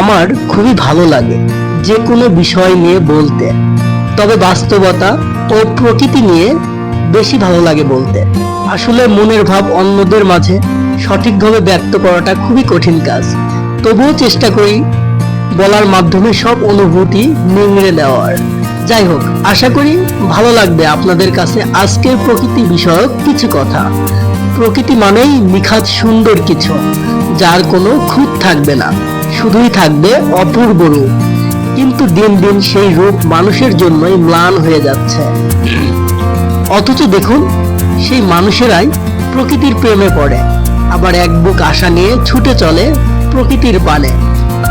আমার খুবই ভালো লাগে যে কোনো বিষয় নিয়ে বলতে। তবে বাস্তবতা ও প্রকৃতি নিয়ে বেশি ভালো লাগে বলতে। আসলে মনের ভাব অন্যদের মাঝে সঠিকভাবে ব্যক্ত করাটা খুবই কঠিন কাজ। তবুও চেষ্টা করি বলার মাধ্যমে সব অনুভূতি নিংড়ে দেওয়ার যাই হোক, আশা করি ভালো লাগবে আপনাদের কাছে আজকের প্রকৃতি বিষয়ক কিছু কথা। প্রকৃতি মানেই নিখাত সুন্দর কিছু, যার কোনো খুঁত থাকবে না। শুধুই থাকবে অপূর্ব রূপ। কিন্তু দিন দিন সেই রূপ মানুষের জন্যই ম্লান হয়ে যাচ্ছে। অথচ দেখুন, সেই মানুষেরাই প্রকৃতির প্রেমে পড়ে। আবার এক বুক আশা নিয়ে ছুটে চলে প্রকৃতির পানে।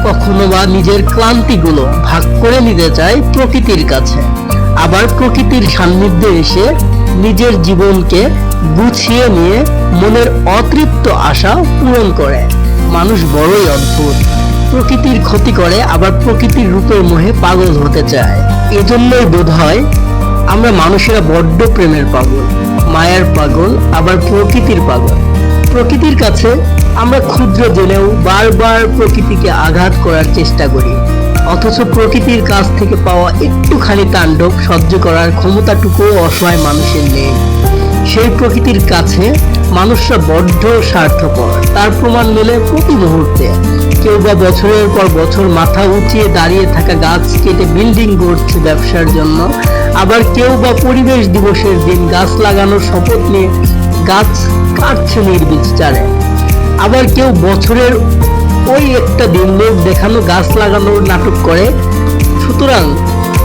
কখনো বা নিজের ক্লান্তিগুলো ভাগ করে নিতে চায় প্রকৃতির কাছে। আবার প্রকৃতির সান্নিধ্যে এসে নিজের জীবনকে গুছিয়ে নিয়ে মনের অতৃপ্ত আশা পূরণ করে। মানুষ বড়ই অদ্ভুত। প্রকৃতির ক্ষতি করে, আবার প্রকৃতির রূপের মোহে পাগল হতে চায়। এজন্যই বোধ হয় আমরা মানুষেরা বড্ড প্রেমের পাগল, মায়ার পাগল, আবার প্রকৃতির পাগল। প্রকৃতির কাছে আমরা ক্ষুদ্র জেনেও বারবার প্রকৃতিকে আঘাত করার চেষ্টা করি। অথচ প্রকৃতির কাছ থেকে পাওয়া একটুখানি তাণ্ডব সহ্য করার ক্ষমতাটুকুও অসহায় মানুষের নেই। সেই প্রকৃতির কাছে মানুষরা বড্ড স্বার্থপর। তার প্রমাণ মেলে প্রতি মুহূর্তে। কেউ বা বছরের পর বছর মাথা উঁচিয়ে দাঁড়িয়ে থাকা গাছ কেটে বিল্ডিং গড়ছে ব্যবসার জন্য। আবার কেউ বা পরিবেশ দিবসের দিন গাছ লাগানোর শপথ নিয়ে গাছ কাটছে নির্বিচারে আবার কেউ বছরের ওই একটা দিন লোক দেখানো গাছ লাগানোর নাটক করে। সুতরাং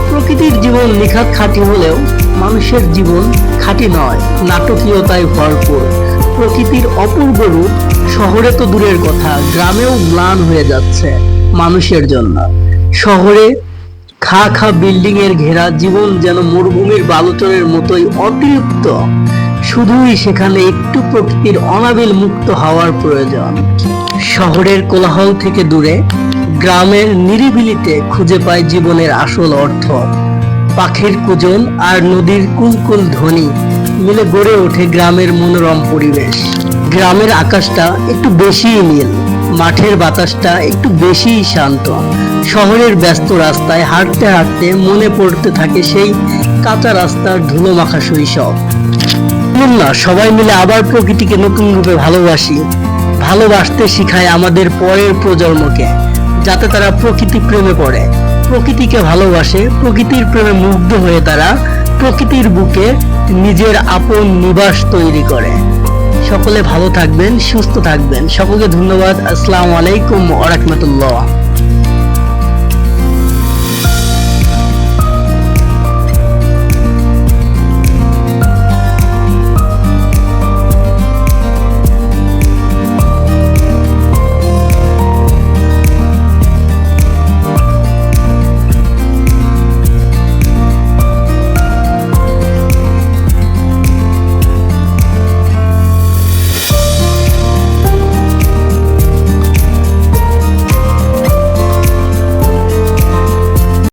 প্রকৃতির জীবন নিখাত খাঁটি হলেও মানুষের জীবন খাঁটি নয়, নাটকীয়তায় ভরপুর। প্রকৃতির অপূর্ব রূপ শহরে তো দূরের কথা, গ্রামেও ম্লান হয়ে যাচ্ছে মানুষের জন্য। শহরে খা খা বিল্ডিং এর ঘেরা জীবন যেন মরুভূমির বালুচরের মতোই অতিরিক্ত। শুধুই সেখানে একটু প্রকৃতির অনাবিল মুক্ত হওয়ার প্রয়োজন। শহরের কোলাহল থেকে দূরে গ্রামের নিরিবিলিতে খুঁজে পায় জীবনের আসল অর্থ। পাখির কুজন আর নদীর কুলকুল ধ্বনি মিলে গড়ে ওঠে গ্রামের মনোরম পরিবেশ। গ্রামের আকাশটা একটু বেশিই নীল, মাঠের বাতাসটা একটু বেশিই শান্ত। শহরের ব্যস্ত রাস্তায় হাঁটতে হাঁটতে মনে পড়তে থাকে সেই কাঁচা রাস্তার ধুলো মাখা শৈশব না, সবাই মিলে আবার প্রকৃতিকে নতুন রূপে ভালোবাসি। ভালোবাসতে শিখায় আমাদের পরের প্রজন্মকে, যাতে তারা প্রকৃতি প্রেমে পড়ে। প্রকৃতিকে ভালোবাসে, প্রকৃতির প্রেমে মুগ্ধ হয়ে তারা প্রকৃতির বুকে নিজের আপন নিবাস তৈরি করে। সকলে ভালো থাকবেন, সুস্থ থাকবেন। সকলকে ধন্যবাদ। আসসালামু আলাইকুম ওয়া রাহমাতুল্লাহ।